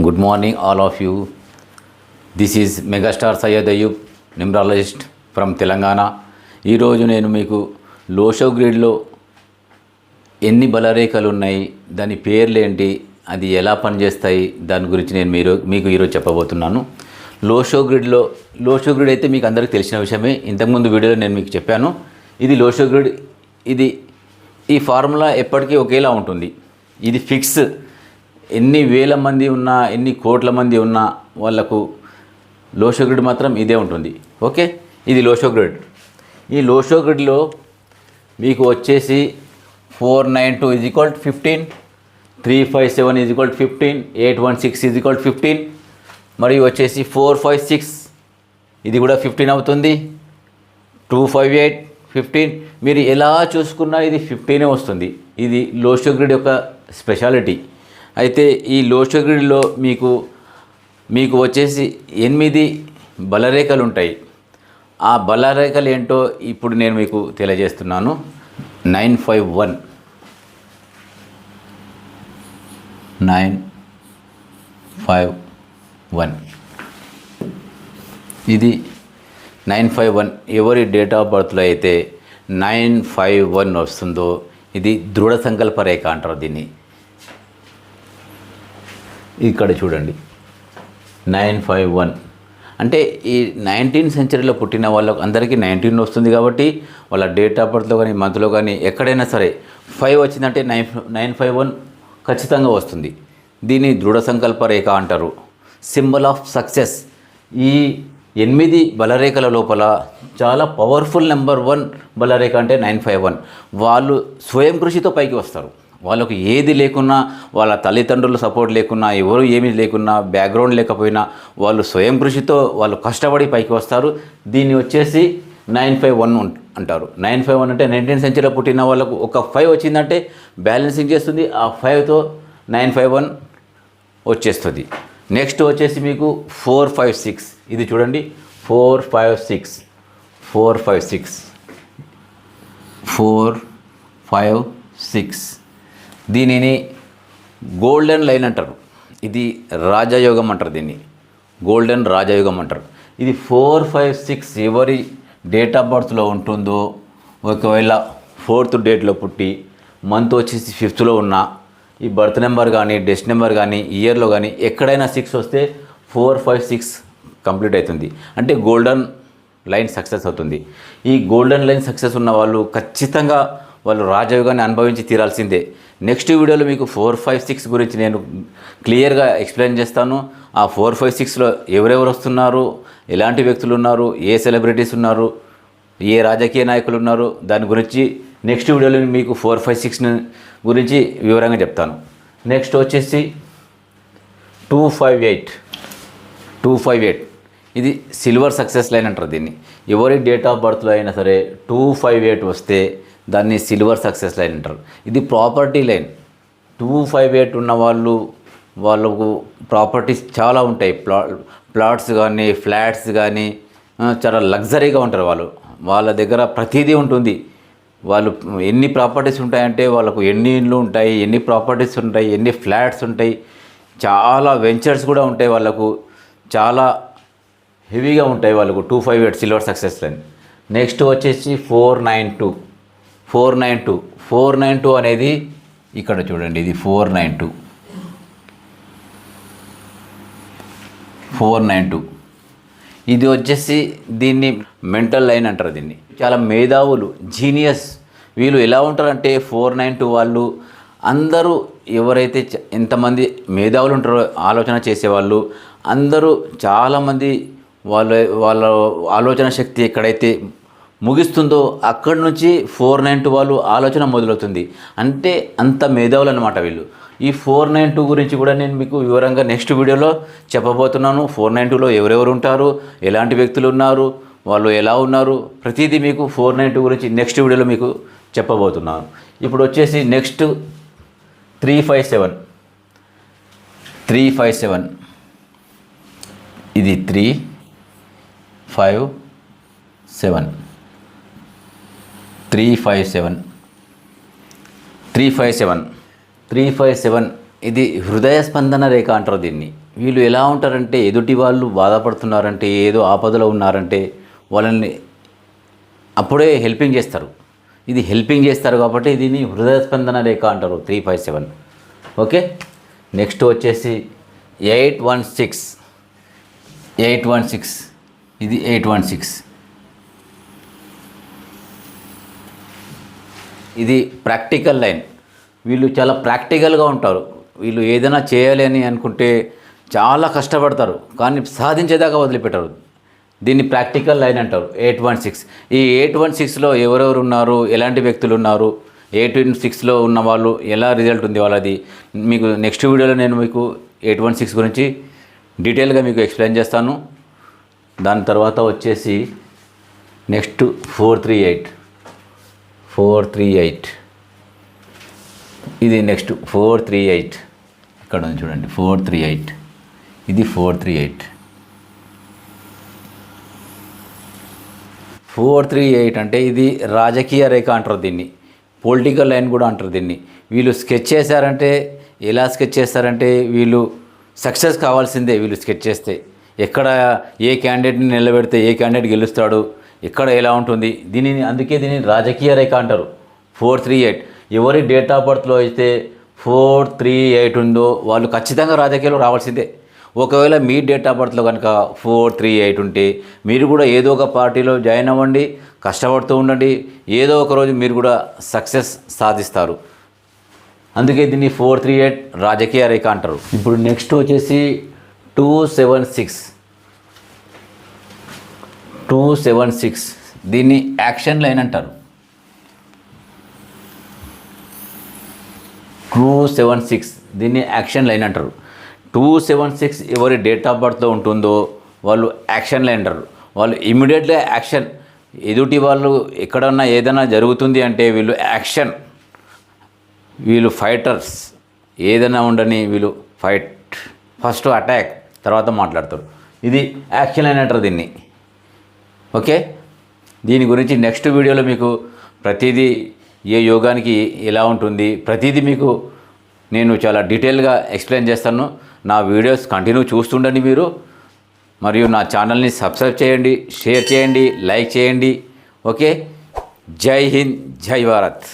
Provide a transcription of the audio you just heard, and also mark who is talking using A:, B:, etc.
A: Good morning all of you. This is megastar Syed Ayub numerologist from Telangana ఈరోజు నేను మీకు Lo Shu గ్రిడ్లో ఎన్ని బలరేఖలు ఉన్నాయి దాని పేర్లేంటి అది ఎలా పనిచేస్తాయి దాని గురించి నేను మీరు మీకు ఈరోజు చెప్పబోతున్నాను. లోషో గ్రిడ్లో లోషో గ్రిడ్ అయితే మీకు అందరికీ తెలిసిన విషయమే. ఇంతకుముందు వీడియోలో నేను మీకు చెప్పాను. ఇది లోషో గ్రిడ్ ఇది ఈ ఫార్ములా ఎప్పటికీ ఒకేలా ఉంటుంది. ఇది ఫిక్స్ ఎన్ని వేల మంది ఉన్నా ఎన్ని కోట్ల మంది ఉన్నా వాళ్ళకు లోషో గ్రిడ్ మాత్రం ఇదే ఉంటుంది. ఓకే? ఇది లోషో గ్రిడ్ ఈ లోషో గ్రిడ్లో మీకు వచ్చేసి four nine two is equal fifteen three five seven is equal fifteen eight one six is equal fifteen మరియు వచ్చేసి ఫోర్ ఫైవ్ సిక్స్ ఇది కూడా ఫిఫ్టీన్ అవుతుంది. టూ ఫైవ్ ఎయిట్ ఫిఫ్టీన్ మీరు ఎలా చూసుకున్నా ఇది ఫిఫ్టీనే వస్తుంది. ఇది లోషో గ్రిడ్ యొక్క స్పెషాలిటీ అయితే ఈ లోషో మీకు మీకు వచ్చేసి ఎనిమిది బలరేఖలు ఉంటాయి ఆ బలరేఖలు ఏంటో ఇప్పుడు నేను మీకు తెలియజేస్తున్నాను. Nine five one. Nine five one. ఇది నైన్ ఫైవ్ వన్. ఎవరి డేట్ ఆఫ్ బర్త్లో అయితే నైన్ ఫైవ్ వన్ వస్తుందో ఇది దృఢ సంకల్ప రేఖ అంటారు దీన్ని. ఇక్కడ చూడండి. Nine five one. అంటే ఈ నైన్టీన్ సెంచరీలో పుట్టిన వాళ్ళకు అందరికీ నైన్టీన్ వస్తుంది కాబట్టి వాళ్ళ డేట్ ఆఫ్ బర్త్లో కానీ మంత్లో కానీ ఎక్కడైనా సరే ఫైవ్ వచ్చిందంటే నైన్ నైన్ ఫైవ్ వన్ ఖచ్చితంగా వస్తుంది. దీన్ని దృఢ సంకల్ప రేఖ అంటారు. Symbol of success. ఈ ఎనిమిది బలరేఖల లోపల చాలా పవర్ఫుల్ నెంబర్ వన్ బలరేఖ అంటే నైన్ ఫైవ్ వన్. వాళ్ళు స్వయం కృషితో పైకి వస్తారు. వాళ్ళకు ఏది లేకున్నా వాళ్ళ తల్లిదండ్రుల సపోర్ట్ లేకున్నా ఎవరు ఏమీ లేకున్నా బ్యాక్గ్రౌండ్ లేకపోయినా వాళ్ళు స్వయం కృషితో వాళ్ళు కష్టపడి పైకి వస్తారు. దీన్ని వచ్చేసి నైన్ ఫైవ్ వన్ అంటారు. నైన్ ఫైవ్ వన్ అంటే నైన్టీన్ సెంచరీలో పుట్టిన వాళ్ళకు ఒక ఫైవ్ వచ్చిందంటే బ్యాలెన్సింగ్ చేస్తుంది. ఆ ఫైవ్తో నైన్ ఫైవ్ వన్ వచ్చేస్తుంది. నెక్స్ట్ వచ్చేసి మీకు ఫోర్ ఫైవ్ సిక్స్ ఇది చూడండి. Four five six four five six four five six దీనిని గోల్డెన్ లైన్ అంటారు. ఇది రాజయోగం అంటారు దీన్ని. గోల్డెన్ రాజయోగం అంటారు. ఇది ఫోర్ ఫైవ్ సిక్స్ ఎవరి డేట్ ఆఫ్ బర్త్లో ఉంటుందో ఒకవేళ ఫోర్త్ డేట్లో పుట్టి మంత్ వచ్చేసి ఫిఫ్త్లో ఉన్న ఈ బర్త్ నెంబర్ కానీ డెస్ట్ నెంబర్ కానీ ఇయర్లో కానీ ఎక్కడైనా సిక్స్ వస్తే ఫోర్ ఫైవ్ సిక్స్ కంప్లీట్ అవుతుంది. అంటే గోల్డెన్ లైన్ సక్సెస్ అవుతుంది. ఈ గోల్డెన్ లైన్ సక్సెస్ ఉన్న వాళ్ళు ఖచ్చితంగా వాళ్ళు రాజయోగాన్ని అనుభవించి తీరాల్సిందే. నెక్స్ట్ వీడియోలో మీకు ఫోర్ ఫైవ్ సిక్స్ గురించి నేను క్లియర్గా ఎక్స్ప్లెయిన్ చేస్తాను. ఆ ఫోర్ ఫైవ్ సిక్స్లో ఎవరెవరు వస్తున్నారు ఎలాంటి వ్యక్తులు ఉన్నారు ఏ సెలబ్రిటీస్ ఉన్నారు ఏ రాజకీయ నాయకులు ఉన్నారు దాని గురించి నెక్స్ట్ వీడియోలో మీకు ఫోర్ ఫైవ్ సిక్స్ గురించి వివరంగా చెప్తాను. నెక్స్ట్ వచ్చేసి two five eight. Two five eight. ఇది సిల్వర్ సక్సెస్ లైన్ అంటారు దీన్ని. ఎవరి డేట్ ఆఫ్ బర్త్లో అయినా సరే టూ ఫైవ్ ఎయిట్ వస్తే దాన్ని సిల్వర్ సక్సెస్ లైన్ అంటారు. ఇది property line. Two five eight ఉన్న వాళ్ళు వాళ్ళకు ప్రాపర్టీస్ చాలా ఉంటాయి. ప్లా ప్లాట్స్ కానీ ఫ్లాట్స్ కానీ చాలా లగ్జరీగా ఉంటారు వాళ్ళు. వాళ్ళ దగ్గర ప్రతిదీ ఉంటుంది. వాళ్ళు ఎన్ని ప్రాపర్టీస్ ఉంటాయంటే వాళ్ళకు ఎన్ని ఇండ్లు ఉంటాయి ఎన్ని ప్రాపర్టీస్ ఉంటాయి ఎన్ని ఫ్లాట్స్ ఉంటాయి. చాలా వెంచర్స్ కూడా ఉంటాయి వాళ్ళకు. చాలా హెవీగా ఉంటాయి వాళ్ళకు two five eight silver success line. Next వచ్చేసి four nine two. Four nine two. Four nine two అనేది ఇక్కడ చూడండి ఇది four nine two. Four nine two. ఇది వచ్చేసి దీన్ని మెంటల్ లైన్ అంటారు దీన్ని. చాలా మేధావులు జీనియస్. వీళ్ళు ఎలా ఉంటారంటే ఫోర్ నైన్ టూ వాళ్ళు అందరూ ఎవరైతే ఎంతమంది మేధావులు ఉంటారో ఆలోచన చేసేవాళ్ళు అందరూ చాలామంది వాళ్ళ వాళ్ళ ఆలోచన శక్తి ఎక్కడైతే ముగిస్తుందో అక్కడి నుంచి ఫోర్ నైన్ టూ వాళ్ళు ఆలోచన మొదలవుతుంది. అంటే అంత మేధావులు అనమాట వీళ్ళు. ఈ ఫోర్ నైన్ టూ గురించి కూడా నేను మీకు వివరంగా నెక్స్ట్ వీడియోలో చెప్పబోతున్నాను. ఫోర్ నైన్ టూలో ఎవరెవరు ఉంటారు ఎలాంటి వ్యక్తులు ఉన్నారు వాళ్ళు ఎలా ఉన్నారు ప్రతిదీ మీకు ఫోర్ నైన్ టూ గురించి నెక్స్ట్ వీడియోలో మీకు చెప్పబోతున్నాను. ఇప్పుడు వచ్చేసి next three five seven. Three five seven. ఇది three. Five seven. Three five seven. Three five seven. Three five seven. ఇది హృదయ స్పందన రేఖ అంటారు దీన్ని. వీళ్ళు ఎలా ఉంటారంటే ఎదుటి వాళ్ళు బాధపడుతున్నారంటే ఏదో ఆపదలో ఉన్నారంటే వాళ్ళని అప్పుడే హెల్పింగ్ చేస్తారు. ఇది హెల్పింగ్ చేస్తారు కాబట్టి దీన్ని హృదయ స్పందన రేఖ అంటారు three five seven. Okay? Next వచ్చేసి eight one six. Eight one six. ఇది ఎయిట్ వన్ సిక్స్. ఇది ప్రాక్టికల్ లైన్. వీళ్ళు చాలా ప్రాక్టికల్గా ఉంటారు. వీళ్ళు ఏదైనా చేయాలి అని అనుకుంటే చాలా కష్టపడతారు. కానీ సాధించేదాకా వదిలిపెట్టారు. దీన్ని ప్రాక్టికల్ లైన్ అంటారు. Eight one six. ఈ ఎయిట్ వన్ సిక్స్లో ఎవరెవరు ఉన్నారు? ఎలాంటి వ్యక్తులు ఉన్నారు? ఎయిట్ వన్ సిక్స్లో ఉన్న వాళ్ళు ఎలా రిజల్ట్ ఉంది వాళ్ళది? మీకు నెక్స్ట్ వీడియోలో నేను మీకు ఎయిట్ వన్ సిక్స్ గురించి డీటెయిల్గా మీకు ఎక్స్ప్లెయిన్ చేస్తాను. దాని తర్వాత వచ్చేసి next four three eight. Four three eight. ఇది నెక్స్ట్ ఫోర్ త్రీ ఎయిట్. ఇక్కడ ఉంది చూడండి ఫోర్ త్రీ ఎయిట్. ఇది four three eight. Four three eight అంటే ఇది రాజకీయ రేఖ అంటారు దీన్ని. పొలిటికల్ లైన్ కూడా అంటారు దీన్ని. వీళ్ళు స్కెచ్ చేశారంటే ఎలా స్కెచ్ చేస్తారంటే వీళ్ళు సక్సెస్ కావాల్సిందే వీళ్ళు స్కెచ్ చేస్తే. ఎక్కడ ఏ క్యాండిడేట్ని నిలబెడితే ఏ క్యాండిడేట్ గెలుస్తాడు ఎక్కడ ఎలా ఉంటుంది దీనిని అందుకే దీన్ని రాజకీయ రేఖ అంటారు. ఫోర్ త్రీ ఎయిట్ ఎవరి డేట్ ఆఫ్ బర్త్లో అయితే ఫోర్ త్రీ ఎయిట్ ఉందో వాళ్ళు ఖచ్చితంగా రాజకీయాల్లో రావాల్సిందే. ఒకవేళ మీ డేట్ ఆఫ్ బర్త్లో కనుక ఫోర్ త్రీ ఎయిట్ ఉంటే మీరు కూడా ఏదో ఒక పార్టీలో జాయిన్ అవ్వండి కష్టపడుతూ ఉండండి ఏదో ఒక రోజు మీరు కూడా సక్సెస్ సాధిస్తారు. అందుకే దీన్ని ఫోర్ త్రీ ఎయిట్ రాజకీయ రేఖ అంటారు. ఇప్పుడు నెక్స్ట్ వచ్చేసి two seven six two seven six. దీన్ని యాక్షన్ లైన్ అంటారు. Two seven six. దీన్ని యాక్షన్ లైన్ అంటారు. టూ సెవెన్ సిక్స్ ఎవరి డేట్ ఆఫ్ బర్త్లో ఉంటుందో వాళ్ళు యాక్షన్ లైన్ అంటారు. వాళ్ళు ఇమీడియట్గా యాక్షన్. ఎదుటి వాళ్ళు ఎక్కడన్నా ఏదైనా జరుగుతుంది అంటే వీళ్ళు యాక్షన్. వీళ్ళు ఫైటర్స్. ఏదైనా ఉండని వీళ్ళు ఫైట్. ఫస్ట్ అటాక్ తర్వాత మాట్లాడతారు. ఇది యాక్షన్ లైన్ అంటారు దీన్ని. ఓకే? దీని గురించి నెక్స్ట్ వీడియోలో మీకు ప్రతిదీ ఏ యోగానికి ఎలా ఉంటుంది ప్రతిదీ మీకు నేను చాలా డీటెయిల్గా ఎక్స్ప్లెయిన్ చేస్తాను. నా వీడియోస్ కంటిన్యూ చూస్తుండండి మీరు. మరియు నా ఛానల్ని సబ్స్క్రైబ్ చేయండి షేర్ చేయండి లైక్ చేయండి. ఓకే? జై హింద్ జై భారత్.